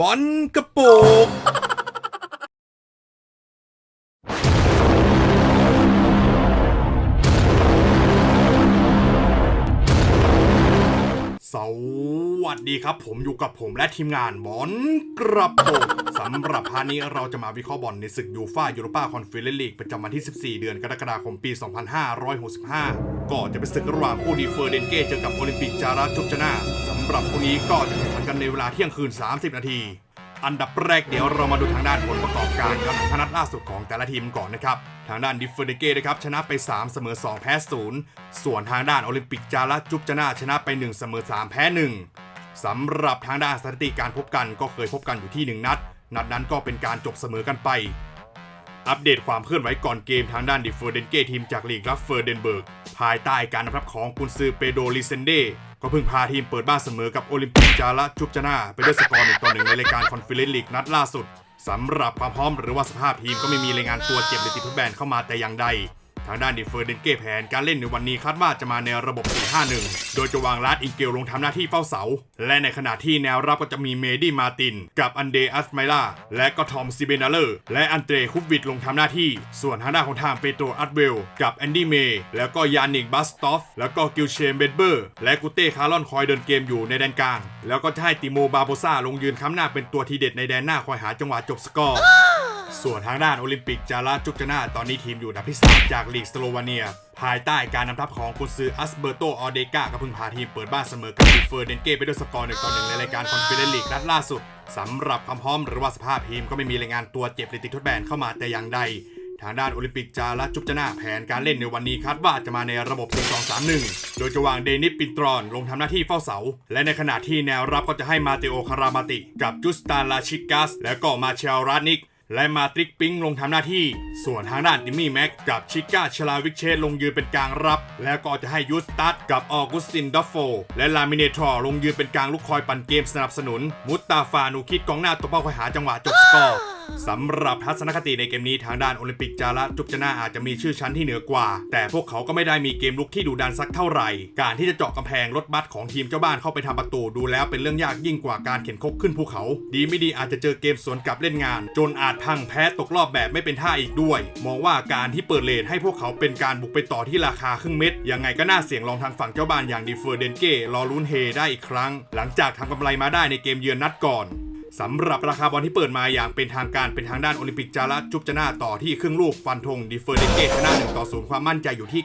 บอลกระโปก ดีครับ ผมอยู่กับผมและทีมงานบอลกระโปงสำหรับพานี้เราจะมาวิเคราะห์บอลในศึกยูฟ่ายูโรปาคอนเฟอเรนซ์ลีกประจำวันที่ 14 เดือนกรกฎาคมปี 2565 ก็จะเป็นศึกระหว่างคู่ดีเฟอร์เดนเก้เจอกับโอลิมปิกจาราจุกจนาสำหรับคู่นี้ก็จะแข่งขันกันในเวลาเที่ยงคืน 30 นาทีอันดับแรกเดี๋ยวเรามาดูทางด้านผลประกอบการการแข่งขันนัดล่าสุดของแต่ละทีมก่อนนะครับ ทางด้านดิฟเฟอร์เดเก้นะครับชนะไป 3 เสมอ 2 แพ้ 0 ส่วนทางด้านโอลิมปิกจาระจุบจนาชนะไป 1 เสมอ 3 แพ้ 1 สำหรับทางด้านสถิติการพบกันก็เคยพบกันอยู่ที่ 1 นัด นัดนั้นก็เป็นการจบเสมอกันไป อัปเดตความเคลื่อนไหวก่อนเกมทางด้านดิเฟอร์เดนเกทีมจากลีกรัฟเฟอร์เดนเบิร์ก ภายใต้การนำทัพของกุนซือเปโดลิเซนเดก็เพิ่งพาทีมเปิดบ้านเสมอกับโอลิมปิกจาระจุบจนาไปด้วยสกอร์หนึ่งต่อหนึ่งในรายการคอนเฟอเรนซ์ลีกนัดล่าสุดสำหรับความพร้อมหรือว่าสภาพทีมก็ไม่มีรายงานตัวเจ็บหรือติดทดแบนเข้ามาแต่อย่างใดางด้านดิเฟอร์เดนเก้แผนการเล่นในวันนี้คาดว่าจะมาในระบบ 4-5-1 โดยจะวางลาดอิงเกลลงทำหน้าที่เฝ้าเสา และในขณะที่แนวรับก็จะมีเมดี้มาติน กับอันเดอัสไมล่าและก็ทอมซิเบนาเลอร์ และอันเตรคุปวิดลงทำหน้าที่ ส่วนทางด้านของทางเปโตรอัตเวล กับแอนดี้เมย์แล้วก็ยานิกบัสตอฟแล้วก็กิลเชมเบดเบอร์และกุเต้คาร์ลอนคอยเดินเกมอยู่ในแดนกลาง แล้วก็ให้ติโมบาโบซาลงยืนค้ำหน้าเป็นตัวทีเด็ดในแดนหน้าคอยหาจังหวะจบสกอร์ ส่วนทางด้านโอลิมปิกจาราจุกจนาตอนนี้ทีมอยู่อันดับที่3จากลีกสโลวาเนีย ภายใต้การนำทัพของกุนซืออัสเบอร์โต ออเดกาก็เพิ่งพาทีมเปิดบ้านเสมอกับดิเฟอร์เดนเก้ไปด้วยสกอร์หนึ่งต่อหนึ่งในรายการคอนเฟอเรนลีกนัดล่าสุดสำหรับความพร้อมหรือว่าสภาพทีมก็ไม่มีรายงานตัวเจ็บหรือติดทดแบนเข้ามาแต่อย่างใด ทางด้านโอลิมปิกจาระจุบจนาแผนการเล่นในวันนี้คาดว่าจะมาในระบบ4-2-3-1 โดยจะวางเดนิสปินตรอนลงทำหน้าที่เฝ้าเสา และในขณะที่แนวรับก็จะให้มาเตโอคารามาติ กับจุสตาลาชิกัส และก็มาเชลรานิก และมาตริกปิงลงทำหน้าที่ ส่วนทางด้านดิมี่แม็กกับชิก้าชลาวิกเชตลงยืนเป็นกลางรับ แล้วก็จะให้ยูสตัสกับออกุสตินดัฟโฟ และลามิเนทอร์ลงยืนเป็นกลางลูกคอยปั่นเกมสนับสนุน มุตตาฟานูคิดกองหน้าตัวเป้าคอยหาจังหวะจบสกอร์ สำหรับทัศนคติในเกมนี้ทางด้านโอลิมปิกจาระจุกจนาอาจจะมีชื่อชั้นที่เหนือกว่า แต่พวกเขาก็ไม่ได้มีเกมลุกที่ดูดันสักเท่าไหร่ การที่จะเจาะกำแพงรถบัสของทีมเจ้าบ้านเข้าไปทำประตูดูแล้วเป็นเรื่องยากยิ่งกว่าการเข็นคบขึ้นภูเขา ดีไม่ดีอาจจะเจอเกมสวนกลับเล่นงาน จนอาจพังแพ้ตกรอบแบบไม่เป็นท่าอีกด้วย มองว่าการที่เปิดเลนให้พวกเขาเป็นการบุกไปต่อที่ราคาครึ่งเม็ดยังไงก็น่าเสี่ยงลองทางฝั่งเจ้าบ้านอย่างดีเฟอร์เดนเก้รอลุ้นเฮได้อีกครั้ง หลังจากทำกำไรมาได้ในเกมเยือนนัดก่อน สำหรับราคาบอลที่เปิดมาอย่างเป็นทางการเป็นทางด้านโอลิมปิกจาระจุบจนาต่อที่ครึ่งลูกฟันธงดิเฟอร์เดเกชนะ1ต่อ0ความมั่นใจอยู่ที่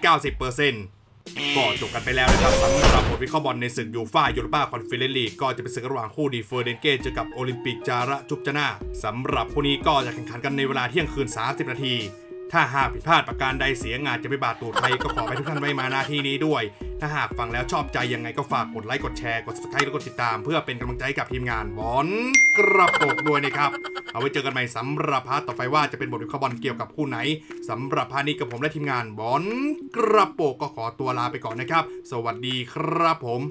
90%ก็จบกันไปแล้วนะครับสำหรับบทวิเคราะห์บอลในศึกยูฟ่ายูโรปาคอนเฟอเรนซ์ลีกก็จะเป็นศึกระหว่างคู่ดีเฟอร์เดนเกเจอกับโอลิมปิกจาระจุบจนาสำหรับคู่นี้ก็จะแข่งขันกันในเวลาเที่ยงคืน 30 นาทีถ้าหากผิดพลาดประการใดเสียงานจะไปบาดตูดใครก็ขอให้ทุกท่านไว้มาหน้าที่นี้ด้วย ถ้าหากฟังแล้วชอบใจยังไงก็ฝากกดไลค์กดแชร์กด subscribe และกดติดตาม เพื่อเป็นกำลังใจให้กับทีมงานบอลกระโปกด้วยนะครับ เอาไว้เจอกันใหม่สำหรับพาร์ทต่อไปว่าจะเป็นบทวิเคราะห์บอลเกี่ยวกับคู่ไหนสำหรับพาร์ทนี้กับผมและทีมงานบอลกระโปกก็ขอตัวลาไปก่อนนะครับ สวัสดีครับผม